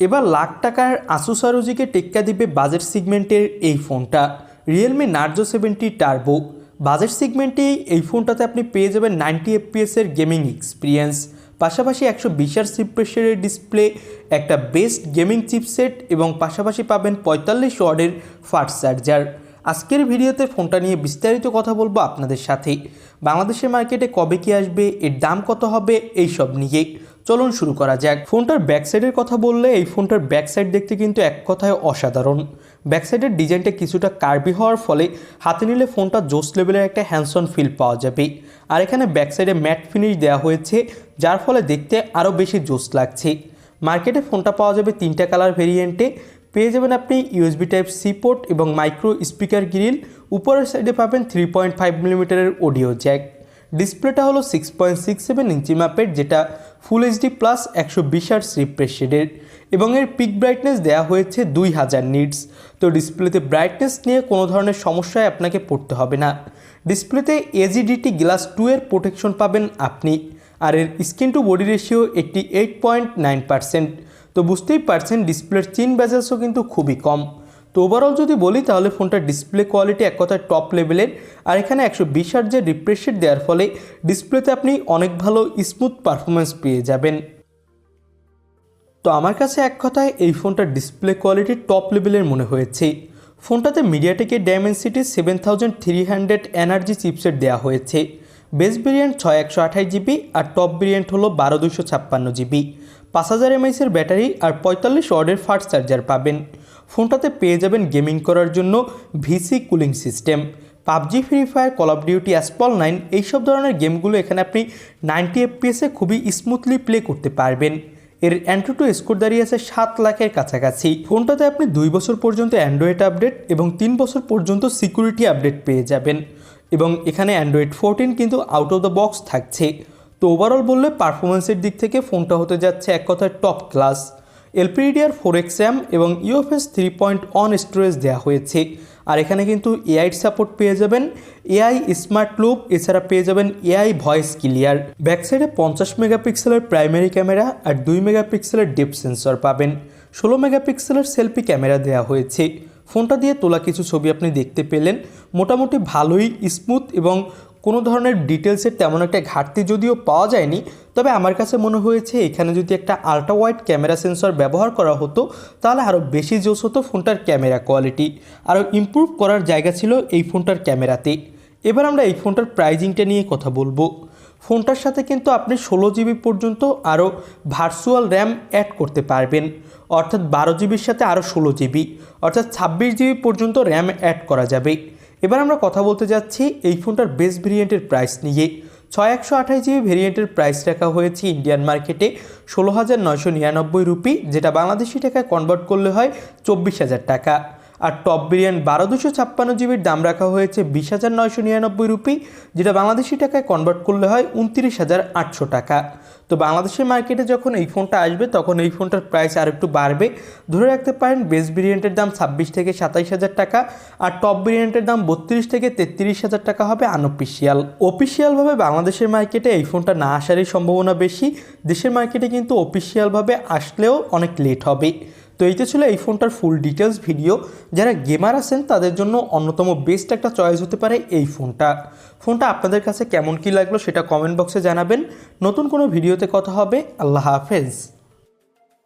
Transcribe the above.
এবার লাখ টাকার আসুস আরোজিকে টেক্কা দিবে বাজেট সিগমেন্টের এই ফোনটা। Realme Narzo seventy turbo budget সিগমেন্টে এই ফোনটাতে আপনি পেয়ে যাবেন নাইনটি এফপিএসের গেমিং এক্সপিরিয়েন্স পাশাপাশি একশো বিশার সিপ্রেশারের ডিসপ্লে একটা বেস্ট গেমিং চিপসেট এবং পাশাপাশি পাবেন পঁয়তাল্লিশ ওয়ার্ডের ফাস্ট চার্জার আজকের ভিডিওতে ফোনটা নিয়ে বিস্তারিত কথা বলব আপনাদের সাথে। বাংলাদেশের মার্কেটে কবে কি আসবে, এর দাম কত হবে এই সব নিয়ে। চলুন শুরু করা যাক। ফোনটার ব্যাক সাইডের কথা বললে এই ফোনটার ব্যাক সাইড দেখতে কিন্তু এক কথায় অসাধারণ। ব্যাক সাইডের ডিজাইনটা কিছুটা কার্বি হওয়ার ফলে হাতে নিলে ফোনটা জোস লেভেলের একটা হ্যান্ডসন ফিল পাওয়া যাবে। আর এখানে ব্যাক সাইডে ম্যাট ফিনিশ দেওয়া হয়েছে, যার ফলে দেখতে আরও বেশি জোস লাগছে। মার্কেটে ফোনটা পাওয়া যাবে তিনটা কালার ভেরিয়েন্টে। পেয়ে যাবেন আপনি ইউএসবি টাইপ সি পোর্ট এবং মাইক্রো স্পিকার গ্রিল। উপরের সাইডে পাবেন থ্রি পয়েন্ট ফাইভ মিলিমিটারের অডিও জ্যাক। ডিসপ্লেটা হলো six point six seven inch মাপের, যেটা ফুল এইচডি প্লাস একশো বিশ আর্টস রিফ্রেশ এবং এর পিক ব্রাইটনেস দেওয়া হয়েছে দুই হাজার নিটস তো ডিসপ্লেতে ব্রাইটনেস নিয়ে কোনো ধরনের সমস্যায় আপনাকে পড়তে হবে না। ডিসপ্লেতে এজিডিটি গ্লাস টু এর প্রোটেকশন পাবেন আপনি। আর এর স্ক্রিন টু বডি রেশিও একটি এইট পয়েন্ট নাইন পার্সেন্ট তো বুঝতেই পারছেন, ডিসপ্লের চিন ব্যাজেলসও কিন্তু খুবই কম। তো ওভারঅল যদি বলি, তাহলে ফোনটার ডিসপ্লে কোয়ালিটি এক কথায় টপ লেভেলের আর এখানে একশো বিশ হার্জের রিফ্রেশ দেওয়ার ফলে ডিসপ্লেতে আপনি অনেক ভালো স্মুথ পারফরমেন্স পেয়ে যাবেন। তো আমার কাছে এক কথায় এই ফোনটার ডিসপ্লে কোয়ালিটি টপ লেভেলের মনে হয়েছে। ফোনটাতে মিডিয়াটেকের Dimensity seven thousand three hundred energy chipset দেওয়া হয়েছে। বেস ভেরিয়েন্ট ছয় একশো আঠাশ জিবি আর টপ ভেরিয়েন্ট হলো বারো দুশো ছাপ্পান্ন জিবি পাঁচ হাজার এমআইসের ব্যাটারি আর পঁয়তাল্লিশ ওয়ার্ডের ফাস্ট চার্জার পাবেন। ফোনটাতে পেয়ে যাবেন গেমিং করার জন্য VC cooling system. PUBG, free fire call of duty asphalt nine এইসব ধরনের গেমগুলো এখানে আপনি নাইনটি এফপিএসে খুবই স্মুথলি প্লে করতে পারবেন। এর অ্যান্ড্রয়েড স্কোর দাঁড়িয়ে আছে সাত লাখের কাছাকাছি। ফোনটাতে আপনি দুই বছর পর্যন্ত অ্যান্ড্রয়েড আপডেট এবং তিন বছর পর্যন্ত সিকিউরিটি আপডেট পেয়ে যাবেন। এবং এখানে অ্যান্ড্রয়েড ফোরটিন কিন্তু আউট অফ দ্য বক্স থাকছে। তো ওভারঅল বললে পারফরমেন্সের দিক থেকে ফোনটা হতে যাচ্ছে এক কথায় top class LPDDR four X RAM এবং UFS three point one storage দেওয়া হয়েছে। আর এখানে কিন্তু এআই সাপোর্ট পেয়ে যাবেন, এআই স্মার্ট লুপ এছাড়া পেয়ে যাবেন এআই ভয়েস ক্লিয়ার। ব্যাক সাইডে পঞ্চাশ মেগাপিক্সেলের প্রাইমারি ক্যামেরা আর দুই মেগাপিক্সেলের ডিপ সেন্সর পাবেন। ষোলো মেগাপিক্সেলের সেলফি ক্যামেরা দেওয়া হয়েছে। ফোনটা দিয়ে তোলা কিছু ছবি আপনি দেখতে পেলেন। মোটামুটি ভালোই, স্মুথ এবং কোনো ধরনের ডিটেলসের তেমন একটা ঘাটতি যদিও পাওয়া যায়নি, তবে আমার কাছে মনে হয়েছে এখানে যদি একটা আলট্রা ওয়াইড ক্যামেরা সেন্সর ব্যবহার করা হতো, তাহলে আরও বেশি জোস হতো ফোনটার ক্যামেরা কোয়ালিটি আরও ইমপ্রুভ করার জায়গা ছিল এই ফোনটার ক্যামেরাতে। এবার আমরা এই ফোনটার প্রাইজিংটা নিয়ে কথা বলব। ফোনটার সাথে কিন্তু আপনি ষোলো জিবি পর্যন্ত আরও ভার্চুয়াল র্যাম অ্যাড করতে পারবেন, অর্থাৎ বারো জিবির সাথে আরও ষোলো জিবি অর্থাৎ ছাব্বিশ জিবি পর্যন্ত র্যাম অ্যাড করা যাবে। এবার আমরা কথা বলতে যাচ্ছি এই ফোনটার বেস ভেরিয়েন্টের প্রাইস নিয়ে। ছয় একশো আঠাশ জিবি ভেরিয়েন্টের প্রাইস রাখা হয়েছে ইন্ডিয়ান মার্কেটে ষোলো হাজার নয়শো নিরানব্বই রুপি, যেটা বাংলাদেশি টাকায় কনভার্ট করলে হয় চব্বিশ হাজার টাকা। আর টপ ভেরিয়েন্ট বারো দুশো ছাপ্পান্ন জিবির দাম রাখা হয়েছে বিশ হাজার নয়শো নিরানব্বই রুপি, যেটা বাংলাদেশি টাকায় কনভার্ট করলে হয় উনত্রিশ হাজার আটশো টাকা। তো বাংলাদেশের মার্কেটে যখন এই ফোনটা আসবে, তখন এই ফোনটার প্রাইস আর একটু বাড়বে। ধরে রাখতে পারেন বেস ভেরিয়েন্টের দাম ছাব্বিশ থেকে সাতাইশ হাজার টাকা, আর টপ ভেরিয়েন্টের দাম বত্রিশ থেকে তেত্রিশ হাজার টাকা হবে আনঅফিসিয়াল অফিসিয়ালভাবে বাংলাদেশের মার্কেটে এই ফোনটা না আসারই সম্ভাবনা বেশি। দেশের মার্কেটে কিন্তু অফিসিয়ালভাবে আসলেও অনেক লেট হবে। তো এইটা ছিল এই ফোনটার ফুল ডিটেলস ভিডিও যারা গেমার আছেন তাদের জন্য অন্যতম বেস্ট একটা চয়েস হতে পারে এই ফোনটা। ফোনটা আপনাদের কাছে কেমন কি লাগল সেটা কমেন্ট বক্সে জানাবেন। নতুন কোনো ভিডিওতে কথা হবে, আল্লাহ হাফেজ।